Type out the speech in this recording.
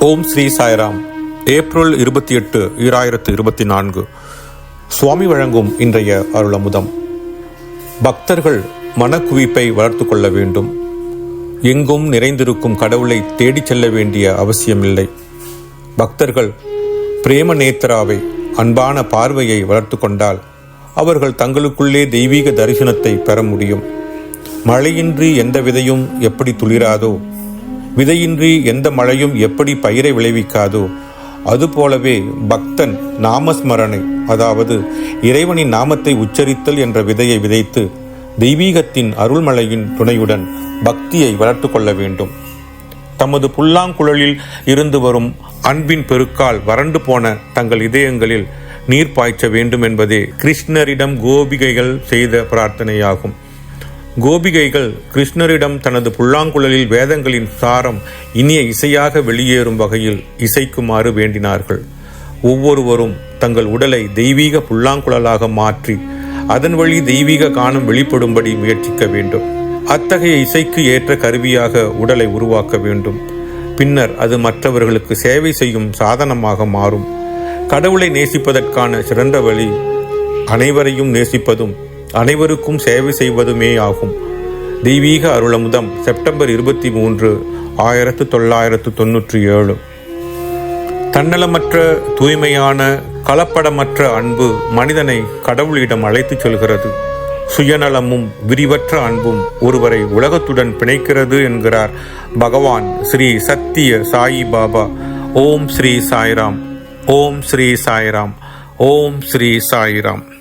ஓம் Sri Sairam. April இருபத்தி எட்டு ஈராயிரத்து இருபத்தி நான்கு. சுவாமி வழங்கும் இன்றைய அருளமுதம். பக்தர்கள் மனக்குவிப்பை வளர்த்து கொள்ள வேண்டும். எங்கும் நிறைந்திருக்கும் கடவுளை தேடிச் செல்ல வேண்டிய அவசியமில்லை. பக்தர்கள் பிரேம நேத்ராவை அன்பான பார்வையை வளர்த்து கொண்டால் அவர்கள் தங்களுக்குள்ளே தெய்வீக தரிசனத்தை பெற முடியும். மழையின்றி எந்த விதையும் எப்படி துளிராதோ விதையின்றி எந்த மழையும் எப்படி பயிரை விளைவிக்காதோ அதுபோலவே பக்தன் நாமஸ்மரணை அதாவது இறைவனின் நாமத்தை உச்சரித்தல் என்ற விதையை விதைத்து தெய்வீகத்தின் அருள்மழையின் துணையுடன் பக்தியை வளர்த்து கொள்ள வேண்டும். தமது புல்லாங்குழலில் இருந்து வரும் அன்பின் பெருக்கால் வறண்டு போன தங்கள் இதயங்களில் நீர் பாய்ச்ச வேண்டும் என்பதே கிருஷ்ணரிடம் கோபிகைகள் செய்த பிரார்த்தனையாகும். கோபிகைகள் கிருஷ்ணரிடம் தனது புல்லாங்குழலில் வேதங்களின் சாரம் இனிய இசையாக வெளியேறும் வகையில் இசைக்குமாறு வேண்டினார்கள். ஒவ்வொருவரும் தங்கள் உடலை தெய்வீக புல்லாங்குழலாக மாற்றி அதன் வழி தெய்வீக காணம் வெளிப்படும்படி முயற்சிக்க வேண்டும். அத்தகைய இசைக்கு ஏற்ற கருவியாக உடலை உருவாக்க வேண்டும். பின்னர் அது மற்றவர்களுக்கு சேவை செய்யும் சாதனமாக மாறும். கடவுளை நேசிப்பதற்கான சிறந்த வழி அனைவரையும் நேசிப்பதும் அனைவருக்கும் சேவை செய்வதுமே ஆகும். தெய்வீக அருளமுதம் செப்டம்பர் இருபத்தி மூன்று ஆயிரத்து தொள்ளாயிரத்து தொன்னூற்றி ஏழு. தன்னலமற்ற தூய்மையான கலப்படமற்ற அன்பு மனிதனை கடவுளிடம் அழைத்துச் செல்கிறது. சுயநலமும் விரிவற்ற அன்பும் ஒருவரை உலகத்துடன் பிணைக்கிறது என்கிறார் பகவான் ஸ்ரீ சத்திய சாயி பாபா. ஓம் ஸ்ரீ சாய்ராம். ஓம் ஸ்ரீ சாய்ராம். ஓம் ஸ்ரீ சாய்ராம்.